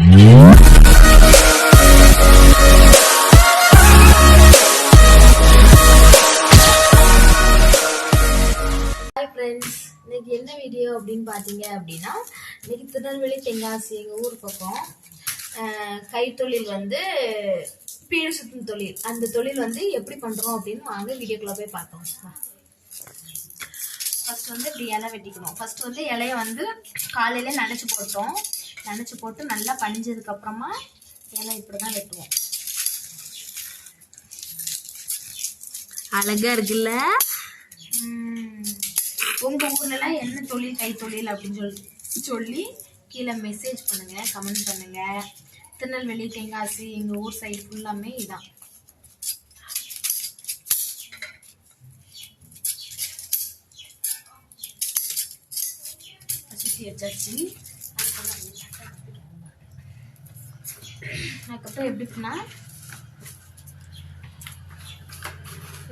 Friends இன்னைக்கு என்ன video அப்படின்னு பார்த்தீங்க அப்படின்னா இன்னைக்கு திருநெல்வேலி தென்காசி எங்கள் ஊர் பக்கம் கைத்தொழில் வந்து பீடு சுத்தும் தொழில். அந்த தொழில் வந்து எப்படி பண்ணுறோம் அப்படின்னு வாங்க வீடியோக்குள்ளே போய் பார்த்தோம் ஃபஸ்ட் வந்து இப்படி இலை வெட்டிக்கணும். ஃபர்ஸ்ட் வந்து இலையை வந்து காலையில நனைச்சு போட்டோம். நனைச்சு போட்டு நல்லா பனிஞ்சதுக்கு அப்புறமா இலை இப்படி தான் வெட்டுவோம். அழகா இருக்குல்ல? உம், உங்க ஊர்ல எல்லாம் என்ன தொழில் கை தொழில் அப்படின்னு சொல்லி சொல்லி கீழே மெசேஜ் பண்ணுங்க கமெண்ட் பண்ணுங்க. திருநெல்வேலி தென்காசி எங்க ஊர் சைடு ஃபுல்லாமே இதான். வச்சாச்சு அதுக்கப்புறம் அதுக்கப்புறம் எப்படின்னா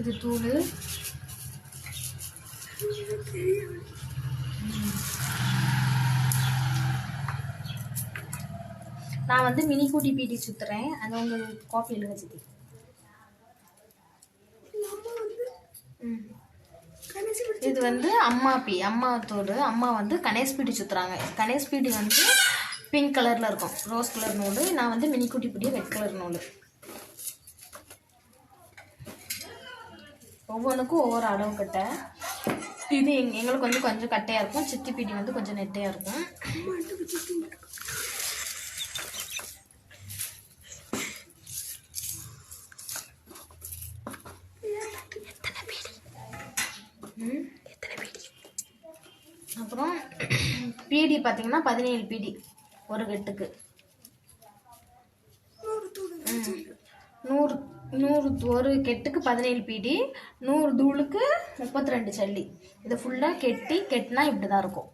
இது தூள். நான் வந்து மினி கூட்டி பீட்டி சுத்துறேன். அது உங்க காப்பி எழுத வச்சுது இது வந்து அம்மா பி அம்மா தோடு. அம்மா வந்து கணேஷ் பீட்டி சுத்துறாங்க. கணேஷ் பீட்டி வந்து பிங்க் கலரில் இருக்கும். ரோஸ் கலர் நூல் நான் வந்து மினி குட்டி புட்டிய ரெட் கலர் நூல். ஒவ்வொன்றுக்கும் ஒவ்வொரு அளவு கட்டை. இது எங் எங்களுக்கு வந்து கொஞ்சம் கட்டையாக இருக்கும். சித்தி பீடி வந்து கொஞ்சம் நெட்டையாக இருக்கும். அப்புறம் பீடி பார்த்தீங்கன்னா பதினேழு பீடி. ஒரு கட்டுக்கு. நூறு நூறு ஒரு கெட்டுக்கு பதினேழு பீடி நூறு தூளுக்கு முப்பத்தி ரெண்டு சல்லி. இதை ஃபுல்லாக கெட்டி கெட்டினா இப்படி தான் இருக்கும்.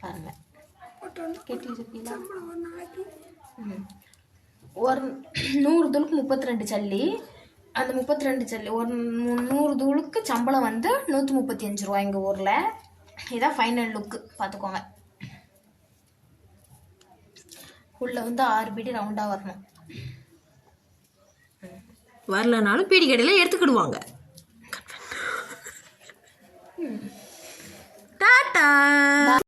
பாருங்க. கெட்டி இருக்கீங்களா ம். ஒரு நூறு தூளுக்கு முப்பத்தி ரெண்டு சல்லி. அந்த முப்பத்தி ரெண்டு சல்லி ஒரு நூறு தூளுக்கு சம்பளம் வந்து நூற்றி முப்பத்தி அஞ்சு ரூபா எங்கள் ஊரில். இதான் ஃபைனல் லுக்கு பார்த்துக்கோங்க. உள்ள வந்து ஆறு பீடி ரவுண்டாக வரணும். வரலனாலும் பீடி கடையில எடுத்துக்கிடுவாங்க. டாட்டா.